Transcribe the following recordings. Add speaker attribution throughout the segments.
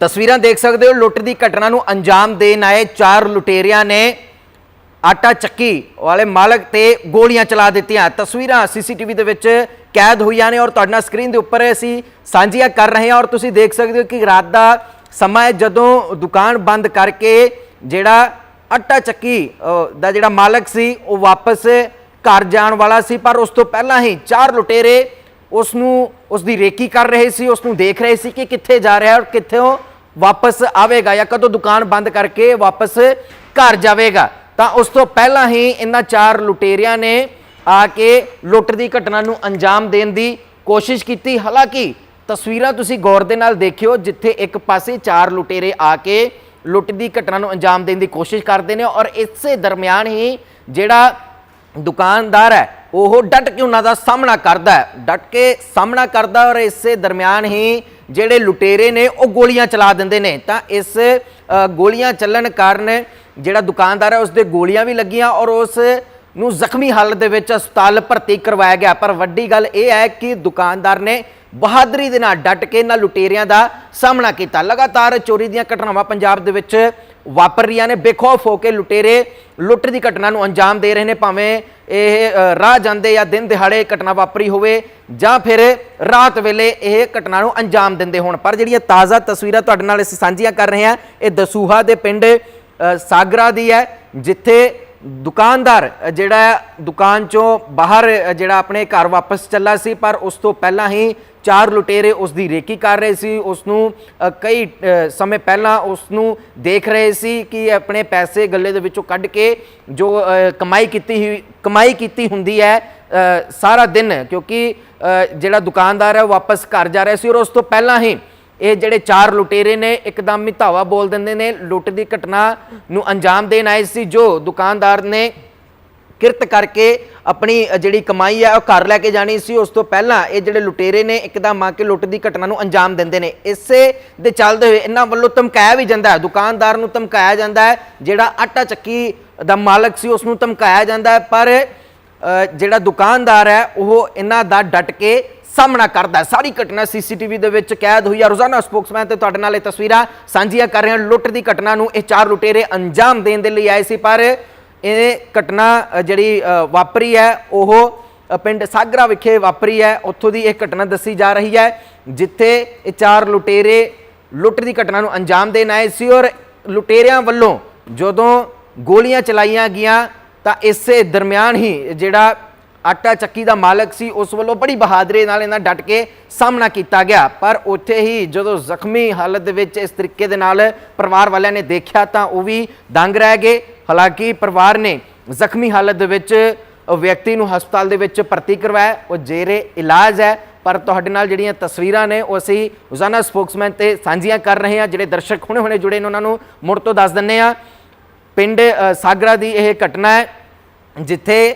Speaker 1: ਤਸਵੀਰਾਂ ਦੇਖ ਸਕਦੇ ਹੋ, ਲੁੱਟ ਦੀ ਘਟਨਾ ਨੂੰ ਅੰਜਾਮ ਦੇਣ ਆਏ ਚਾਰ ਲੁਟੇਰਿਆਂ ਨੇ ਆਟਾ ਚੱਕੀ ਵਾਲੇ ਮਾਲਕ ਤੇ ਗੋਲੀਆਂ ਚਲਾ ਦਿੱਤੀਆਂ। ਤਸਵੀਰਾਂ ਸੀਸੀਟੀਵੀ ਦੇ ਵਿੱਚ ਕੈਦ ਹੋਈਆਂ ਨੇ ਔਰ ਤੁਹਾਡੇ ਨਾਲ ਸਕਰੀਨ ਦੇ ਉੱਪਰ ਅਸੀਂ ਸਾਂਝੀਆਂ ਕਰ ਰਹੇ ਹਾਂ ਔਰ ਤੁਸੀਂ ਦੇਖ ਸਕਦੇ ਹੋ ਕਿ ਰਾਤ ਦਾ ਸਮਾਂ ਹੈ ਜਦੋਂ ਦੁਕਾਨ ਬੰਦ ਕਰਕੇ ਜਿਹੜਾ ਆਟਾ ਚੱਕੀ ਦਾ ਜਿਹੜਾ ਮਾਲਕ ਸੀ, ਉਹ ਵਾਪਸ ਘਰ ਜਾਣ ਵਾਲਾ ਸੀ। ਪਰ ਉਸ ਤੋਂ ਪਹਿਲਾਂ ਹੀ ਚਾਰ ਲੁਟੇਰੇ ਉਸ ਨੂੰ, ਉਸ ਦੀ ਰੇਕੀ ਕਰ ਰਹੇ ਸੀ, ਉਸ ਨੂੰ ਦੇਖ ਰਹੇ ਸੀ ਕਿ ਕਿੱਥੇ ਜਾ ਰਿਹਾ ਔਰ ਕਿੱਥੋਂ ਵਾਪਸ ਆਵੇਗਾ ਜਾਂ ਕਦੋਂ ਦੁਕਾਨ ਬੰਦ ਕਰਕੇ ਵਾਪਸ ਘਰ ਜਾਵੇਗਾ? ਤਾਂ ਉਸ ਤੋਂ ਪਹਿਲਾਂ ਹੀ ਇਹਨਾਂ ਚਾਰ ਲੁਟੇਰਿਆਂ ਨੇ ਆ ਕੇ ਲੁੱਟ ਦੀ ਘਟਨਾ ਨੂੰ ਅੰਜਾਮ ਦੇਣ ਦੀ ਕੋਸ਼ਿਸ਼ ਕੀਤੀ। ਹਾਲਾਂਕਿ ਤਸਵੀਰਾਂ ਤੁਸੀਂ ਗੌਰ ਦੇ ਨਾਲ ਦੇਖਿਓ, ਜਿੱਥੇ ਇੱਕ ਪਾਸੇ ਚਾਰ ਲੁਟੇਰੇ ਆ ਕੇ ਲੁੱਟ ਦੀ ਘਟਨਾ ਨੂੰ ਅੰਜਾਮ ਦੇਣ ਦੀ ਕੋਸ਼ਿਸ਼ ਕਰਦੇ ਨੇ ਔਰ ਇਸੇ ਦਰਮਿਆਨ ਹੀ ਜਿਹੜਾ ਦੁਕਾਨਦਾਰ ਹੈ, ਉਹ ਡਟ ਕੇ ਉਹਨਾਂ ਦਾ ਸਾਹਮਣਾ ਕਰਦਾ ਹੈ। ਡਟ ਕੇ ਸਾਹਮਣਾ ਕਰਦਾ ਔਰ ਇਸੇ ਦਰਮਿਆਨ ਹੀ ਜਿਹੜੇ ਲੁਟੇਰੇ ਨੇ, ਉਹ ਗੋਲੀਆਂ ਚਲਾ ਦਿੰਦੇ ਨੇ। ਤਾਂ ਇਸ ਗੋਲੀਆਂ ਚੱਲਣ ਕਾਰਨ ਜਿਹੜਾ ਦੁਕਾਨਦਾਰ ਹੈ ਉਸ ਦੇ ਗੋਲੀਆਂ ਵੀ ਲੱਗੀਆਂ ਔਰ ਉਸ ਨੂੰ ਜ਼ਖਮੀ ਹਾਲਤ ਦੇ ਵਿੱਚ ਹਸਪਤਾਲ ਭਰਤੀ ਕਰਵਾਇਆ ਗਿਆ। ਪਰ ਵੱਡੀ ਗੱਲ ਇਹ ਹੈ ਕਿ ਦੁਕਾਨਦਾਰ ਨੇ ਬਹਾਦਰੀ ਦੇ ਨਾਲ ਡਟ ਕੇ ਇਹਨਾਂ ਲੁਟੇਰਿਆਂ ਦਾ ਸਾਹਮਣਾ ਕੀਤਾ। ਲਗਾਤਾਰ ਚੋਰੀ ਦੀਆਂ ਘਟਨਾਵਾਂ ਪੰਜਾਬ ਦੇ ਵਿੱਚ ਵਾਪਰ ਰਹੀਆਂ ਨੇ, ਬੇਖੌਫ ਹੋ ਕੇ ਲੁਟੇਰੇ ਲੁੱਟ ਦੀ ਘਟਨਾ ਨੂੰ ਅੰਜਾਮ ਦੇ ਰਹੇ ਨੇ, ਭਾਵੇਂ ਇਹ ਰਾਹ ਜਾਂਦੇ ਜਾਂ ਦਿਨ ਦਿਹਾੜੇ ਘਟਨਾ ਵਾਪਰੀ ਹੋਵੇ ਜਾਂ ਫਿਰ ਰਾਤ ਵੇਲੇ ਇਹ ਘਟਨਾ ਨੂੰ ਅੰਜਾਮ ਦਿੰਦੇ ਹੋਣ। ਪਰ ਜਿਹੜੀਆਂ ਤਾਜ਼ਾ ਤਸਵੀਰਾਂ ਤੁਹਾਡੇ ਨਾਲ ਅਸੀਂ ਸਾਂਝੀਆਂ ਕਰ ਰਹੇ ਹਾਂ, ਇਹ ਦਸੂਹਾ ਦੇ ਪਿੰਡ ਸਾਗਰਾ ਦੀ ਹੈ, ਜਿੱਥੇ ਦੁਕਾਨਦਾਰ ਜਿਹੜਾ ਦੁਕਾਨ ਚੋਂ ਬਾਹਰ ਜਿਹੜਾ ਆਪਣੇ ਘਰ ਵਾਪਸ ਚੱਲਾ ਸੀ, ਪਰ ਉਸ ਤੋਂ ਪਹਿਲਾਂ ਹੀ ਚਾਰ ਲੁਟੇਰੇ ਉਸ ਦੀ ਰੇਕੀ ਕਰ ਰਹੇ ਸੀ ਉਸ ਨੂੰ ਕਈ ਸਮੇਂ ਪਹਿਲਾਂ ਉਸ ਨੂੰ ਦੇਖ ਰਹੇ ਸੀ ਕਿ ਆਪਣੇ ਪੈਸੇ ਗੱਲੇ ਦੇ ਵਿੱਚੋਂ ਕੱਢ ਕੇ ਜੋ ਕਮਾਈ ਕੀਤੀ ਹੋਈ ਕਮਾਈ ਕੀਤੀ ਹੁੰਦੀ ਹੈ ਸਾਰਾ ਦਿਨ, ਕਿਉਂਕਿ ਜਿਹੜਾ ਦੁਕਾਨਦਾਰ ਹੈ ਉਹ ਵਾਪਸ ਘਰ ਜਾ ਰਿਹਾ ਸੀ ਔਰ ਉਸ ਤੋਂ ਪਹਿਲਾਂ ਹੀ ਇਹ ਜਿਹੜੇ ਚਾਰ ਲੁਟੇਰੇ ਨੇ ਇੱਕਦਮ ਹੀ ਧਾਵਾ ਬੋਲ ਦਿੰਦੇ ਨੇ, ਲੁੱਟ ਦੀ ਘਟਨਾ ਨੂੰ ਅੰਜਾਮ ਦੇਣ ਆਏ ਸੀ, ਜੋ ਦੁਕਾਨਦਾਰ ਨੇ ਕਿਰਤ ਕਰਕੇ ਆਪਣੀ ਜਿਹੜੀ ਕਮਾਈ ਹੈ ਉਹ ਘਰ ਲੈ ਕੇ ਜਾਣੀ ਸੀ। ਉਸ ਤੋਂ ਪਹਿਲਾਂ ਇਹ ਜਿਹੜੇ ਲੁਟੇਰੇ ਨੇ ਇੱਕਦਮ ਆ ਕੇ ਲੁੱਟ ਦੀ ਘਟਨਾ ਨੂੰ ਅੰਜਾਮ ਦਿੰਦੇ ਨੇ। ਇਸੇ ਦੇ ਚੱਲਦੇ ਹੋਏ ਇਹਨਾਂ ਵੱਲੋਂ ਧਮਕਾਇਆ ਵੀ ਜਾਂਦਾ ਹੈ। ਦੁਕਾਨਦਾਰ ਨੂੰ ਧਮਕਾਇਆ ਜਾਂਦਾ ਹੈ। ਜਿਹੜਾ ਆਟਾ ਚੱਕੀ ਦਾ ਮਾਲਕ ਸੀ, ਉਸ ਨੂੰ ਧਮਕਾਇਆ ਜਾਂਦਾ ਹੈ। ਪਰ ਜਿਹੜਾ ਦੁਕਾਨਦਾਰ ਹੈ, ਉਹ ਇਹਨਾਂ ਦਾ ਡਟ ਕੇ ਸਾਹਮਣਾ ਕਰਦਾ ਸਾਰੀ ਘਟਨਾ ਸੀਸੀਟੀਵੀ ਦੇ ਵਿੱਚ ਕੈਦ ਹੋਈ ਆ। ਰੋਜ਼ਾਨਾ ਸਪੋਕਸਮੈਨ ਤੇ ਤੁਹਾਡੇ ਨਾਲ ਇਹ ਤਸਵੀਰਾਂ ਸਾਂਝੀਆਂ ਕਰ ਰਹੇ ਹਾਂ। ਲੁੱਟ ਦੀ ਘਟਨਾ ਨੂੰ ਇਹ ਚਾਰ ਲੁਟੇਰੇ ਅੰਜਾਮ ਦੇਣ ਦੇ ਲਈ ਆਏ ਸੀ। ਪਰ ਇਹ ਘਟਨਾ ਜਿਹੜੀ ਵਾਪਰੀ ਹੈ, ਉਹ ਪਿੰਡ ਸਾਗਰਾ ਵਿਖੇ ਵਾਪਰੀ ਹੈ। ਉੱਥੋਂ ਦੀ ਇਹ ਘਟਨਾ ਦੱਸੀ ਜਾ ਰਹੀ ਹੈ, ਜਿੱਥੇ ਇਹ ਚਾਰ ਲੁਟੇਰੇ ਲੁੱਟ ਦੀ ਘਟਨਾ ਨੂੰ ਅੰਜਾਮ ਦੇਣ ਆਏ ਸੀ ਔਰ ਲੁਟੇਰਿਆਂ ਵੱਲੋਂ ਜਦੋਂ ਗੋਲੀਆਂ ਚਲਾਈਆਂ ਗਈਆਂ, ਤਾਂ ਇਸੇ ਦਰਮਿਆਨ ਹੀ ਜਿਹੜਾ ਆਟਾ ਚੱਕੀ ਦਾ ਮਾਲਕ ਸੀ, ਉਸ ਵੱਲੋਂ ਬੜੀ ਬਹਾਦਰੀ ਨਾਲ ਇਹਨਾਂ ਡਟ ਕੇ ਸਾਹਮਣਾ ਕੀਤਾ ਗਿਆ। ਪਰ ਉੱਥੇ ਹੀ ਜਦੋਂ ਜ਼ਖਮੀ ਹਾਲਤ ਦੇ ਵਿੱਚ ਇਸ ਤਰੀਕੇ ਦੇ ਨਾਲ ਪਰਿਵਾਰ ਵਾਲਿਆਂ ਨੇ ਦੇਖਿਆ, ਤਾਂ ਉਹ ਵੀ ਦੰਗ ਰਹਿ ਗਏ। ਹਾਲਾਂਕਿ ਪਰਿਵਾਰ ਨੇ ਜ਼ਖਮੀ ਹਾਲਤ ਦੇ ਵਿੱਚ ਵਿਅਕਤੀ ਨੂੰ ਹਸਪਤਾਲ ਦੇ ਵਿੱਚ ਭਰਤੀ ਕਰਵਾਇਆ। ਉਹ ਜੇਰੇ ਇਲਾਜ ਹੈ, ਪਰ ਤੁਹਾਡੇ ਨਾਲ ਜਿਹੜੀਆਂ ਤਸਵੀਰਾਂ ਨੇ, ਉਹ ਅਸੀਂ ਰੋਜ਼ਾਨਾ ਸਪੋਕਸਮੈਨ ਤੇ ਸਾਂਝੀਆਂ ਕਰ ਰਹੇ ਹਾਂ, ਜਿਹੜੇ ਦਰਸ਼ਕ ਹੁਣੇ ਹੁਣੇ ਜੁੜੇ ਨੇ, ਉਹਨਾਂ ਨੂੰ ਮੁੜ ਤੋਂ ਦੱਸ ਦਿੰਨੇ ਆ ਪਿੰਡ ਸਾਗਰਾ ਦੀ ਇਹ ਘਟਨਾ ਹੈ, ਜਿੱਥੇ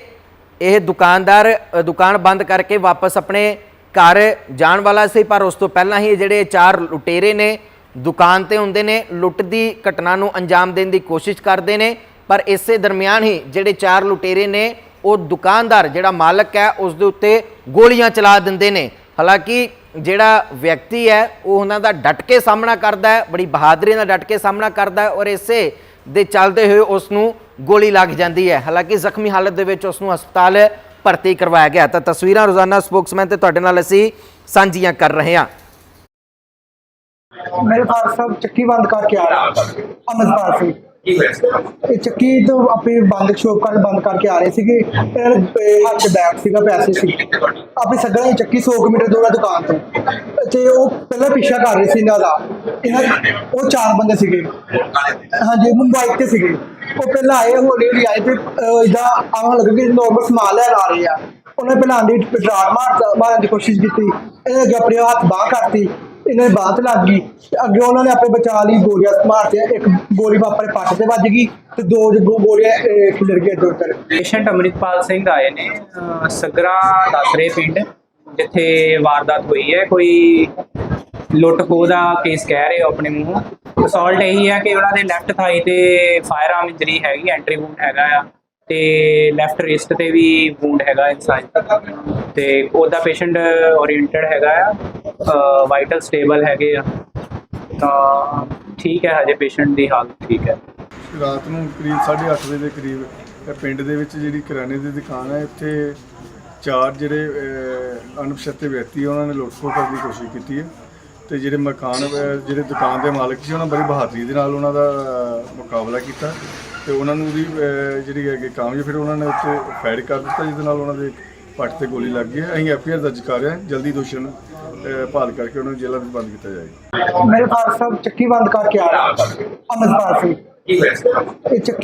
Speaker 1: ਇਹ ਦੁਕਾਨਦਾਰ ਦੁਕਾਨ ਬੰਦ ਕਰਕੇ ਵਾਪਸ ਆਪਣੇ ਘਰ ਜਾਣ ਵਾਲਾ ਸੀ, ਪਰ ਉਸ ਤੋਂ ਪਹਿਲਾਂ ਹੀ ਜਿਹੜੇ ਚਾਰ ਲੁਟੇਰੇ ਨੇ, ਦੁਕਾਨ ਤੇ ਹੁੰਦੇ ਨੇ, ਲੁੱਟ ਦੀ ਘਟਨਾ ਨੂੰ ਅੰਜਾਮ ਦੇਣ ਦੀ ਕੋਸ਼ਿਸ਼ ਕਰਦੇ ਨੇ। ਪਰ ਇਸੇ ਦਰਮਿਆਨ ਹੀ ਜਿਹੜੇ ਚਾਰ ਲੁਟੇਰੇ ਨੇ, ਉਹ ਦੁਕਾਨਦਾਰ ਜਿਹੜਾ ਮਾਲਕ ਹੈ, ਉਸ ਦੇ ਉੱਤੇ ਗੋਲੀਆਂ ਚਲਾ ਦਿੰਦੇ ਨੇ। ਹਾਲਾਂਕਿ ਜਿਹੜਾ ਵਿਅਕਤੀ ਹੈ, ਉਹ ਉਹਨਾਂ ਦਾ ਡਟ ਕੇ ਸਾਹਮਣਾ ਕਰਦਾ ਹੈ, ਬੜੀ ਬਹਾਦਰੀ ਨਾਲ ਡਟ ਕੇ ਸਾਹਮਣਾ ਕਰਦਾ ਹੈ ਔਰ ਇਸੇ ਦੇ ਚੱਲਦੇ ਹੋਏ ਉਸ ਨੂੰ ਗੋਲੀ ਲੱਗ ਜਾਂਦੀ ਹੈ। ਹਾਲਾਂਕਿ ਜ਼ਖਮੀ ਹਾਲਤ ਦੇ ਵਿੱਚ ਉਸ ਨੂੰ ਹਸਪਤਾਲ ਭਰਤੀ ਕਰਵਾਇਆ ਗਿਆ। ਤਾਂ ਤਸਵੀਰਾਂ ਰੋਜ਼ਾਨਾ ਸਪੋਕਸਮੈਨ ਤੇ ਤੁਹਾਡੇ ਨਾਲ ਅਸੀਂ ਸਾਂਝੀਆਂ ਕਰ ਰਹੇ ਹਾਂ।
Speaker 2: ਮੇਰੇ ਫਾਦਰ ਸਾਹਿਬ ਚੱਕੀ ਬੰਦ ਕਰਕੇ ਆ ਰਹੇ ਅਮਰਪਾਲ ਸਿੰਘ
Speaker 3: ਕੀ ਹੋਇਆ ਸੀ?
Speaker 2: ਇਹ ਚੱਕੀ ਤੋਂ ਆਪਣੀ ਬੰਦ, ਸ਼ੋਪ ਕਰ ਬੰਦ ਕਰਕੇ ਆ ਰਹੇ ਸੀਗੇ। ਇਹਨਾਂ ਦੇ ਹੱਥ 'ਚ ਬੈਗ ਸੀਗਾ, ਪੈਸੇ ਸੀ। ਆਪਣੀ ਸੱਗਾਂ ਦੀ ਚੱਕੀ 100 ਮੀਟਰ ਦੂਰ ਆ ਦੁਕਾਨ ਤੋਂ। ਤੇ ਉਹ ਪਹਿਲਾਂ ਪਿੱਛਾ ਕਰ ਰਹੇ ਸੀ ਇਹਨਾਂ ਦਾ। ਇਹਨਾਂ, ਉਹ ਚਾਰ ਬੰਦੇ ਸੀਗੇ। ਹਾਂਜੀ ਮੁੰਬਈ ਤੇ ਸੀਗੇ। ਉਹ ਪਹਿਲਾਂ ਆਏ ਹੌਲੀ ਹੌਲੀ ਆਏ ਤੇ ਇਦਾਂ ਆਉਣ ਲੱਗੇ ਕਿ ਨੋਰਮਲ ਸਮਾਨ ਲੈਣ ਆ ਰਹੇ ਆ। ਉਹਨੇ ਪਹਿਲਾਂ ਆਂਦੀ ਡਰਾਰ ਮਾਰ ਮਾਰਨ ਦੀ ਕੋਸ਼ਿਸ਼ ਕੀਤੀ। ਇਹਨੇ ਅੱਗੇ ਆਪਣੇ ਹੱਥ ਬਾਹ ਕਰਤੀ। ਇਹਨਾਂ ਦੀ ਬਾਤ ਲੱਗ ਗਈ। ਤੇ ਅੱਗੇ ਉਹਨਾਂ ਨੇ ਆਪਣੇ ਬਚਾ ਲਈ ਗੋਲੀਆਂ ਮਾਰਤੀਆਂ ਇੱਕ ਗੋਲੀ ਆਪਣੇ ਪੱਟ ਤੇ ਵੱਜ ਗਈ ਤੇ ਦੋ ਗੋ- ਗੋਲੀਆਂ ਅਹ, ਖਿਲਰ ਗਈਆਂ ਦੋ ਤਰ
Speaker 4: ਪੇਸ਼ੈਂਟ ਅਮਰਿਤਪਾਲ ਸਿੰਘ ਆਏ ਨੇ ਅਹ ਸਗਰਾ ਦੱਸਰੇ ਪਿੰਡ ਜਿੱਥੇ ਵਾਰਦਾਤ ਹੋਈ ਹੈ। ਕੋਈ ਲੁੱਟ ਖੋਹ ਦਾ ਕੇਸ ਕਹਿ ਰਹੇ ਹੋ ਆਪਣੇ ਮੂੰਹ। ਅਸੌਲਟ ਇਹੀ ਹੈ ਕਿ ਉਹਨਾਂ ਦੇ ਲੈਫਟ ਥਾਈ ਤੇ ਫਾਇਰ ਆਰਮ ਇੰਜਰੀ ਹੈਗੀ ਐਂਟਰੀ ਵੂਨ ਹੈਗਾ ਆ। ਤੇ ਲੈਫਟ ਰਿਸਟ ਤੇ ਵੀ ਵੂੰਡ ਹੈਗਾ ਇਨਸਾਨ ਤੇ ਉਹਦਾ ਪੇਸ਼ੈਂਟ ਓਰੀਐਂਟਡ ਹੈਗਾ ਆ। ਵਾਈਟਲ ਸਟੇਬਲ ਹੈਗੇ ਆ। ਤਾਂ ਠੀਕ ਹੈ ਹਜੇ ਪੇਸ਼ੈਂਟ ਦੀ ਹਾਲਤ ਠੀਕ ਹੈ।
Speaker 3: ਰਾਤ ਨੂੰ ਕਰੀਬ 8:30 ਵਜੇ ਦੇ ਕਰੀਬ ਪਿੰਡ ਦੇ ਵਿੱਚ ਜਿਹੜੀ ਕਿਰਾਣੇ ਦੀ ਦੁਕਾਨ ਹੈ ਇੱਥੇ ਚਾਰ ਜਿਹੜੇ ਅਹ, ਅਣਪਛਾਤੇ ਵਿਅਕਤੀ ਉਹਨਾਂ ਨੇ ਲੁੱਟ-ਖੋਹ ਕਰਨ ਦੀ ਕੋਸ਼ਿਸ਼ ਕੀਤੀ ਹੈ। ਤੇ ਜਿਹੜੇ ਮਕਾਨ ਜਿਹੜੇ ਦੁਕਾਨ ਦੇ ਮਾਲਕ ਸੀ ਉਹਨਾਂ ਬੜੀ ਬਹਾਦਰੀ ਦੇ ਨਾਲ ਉਹਨਾਂ ਦਾ ਮੁਕਾਬਲਾ ਕੀਤਾ। ਤੇ ਉਹਨਾਂ ਨੂੰ ਵੀ ਜਿਹੜੀ ਹੈਗੀ ਕਾਮਯਾਬ ਫਿਰ ਉਹਨਾਂ ਨੇ ਉੱਤੇ ਫਾਇਰ ਕਰ ਦਿੱਤਾ ਜਿਹਦੇ ਨਾਲ ਉਹਨਾਂ ਦੇ ਪੱਟ ਤੇ ਗੋਲੀ ਲੱਗ ਗਈ ਹੈ। ਅਸੀਂ ਐਫਆਈਆਰ ਦਰਜ ਕਰ ਰਹੇ ਹਾਂ। ਜਲਦੀ ਦੋਸ਼ੀਆਂ ਨੂੰ ਅਹ, ਭਾਲ ਕਰਕੇ ਉਹਨਾਂ ਨੂੰ ਜੇਲ੍ਹਾਂ ਵਿੱਚ ਬੰਦ ਕੀਤਾ ਜਾਏਗਾ।
Speaker 2: ਮੇਰੇ ਫਾਦਰ ਸਾਹਿਬ ਚੱਕੀ ਬੰਦ ਕਰਕੇ ਆ ਰਹੇ। ਅਮਰਪਾਲ ਸਿੰਘ।
Speaker 5: ਕੀ ਹੋਇਆ? ਸੀ
Speaker 2: ਇਹ ਚੱਕੀ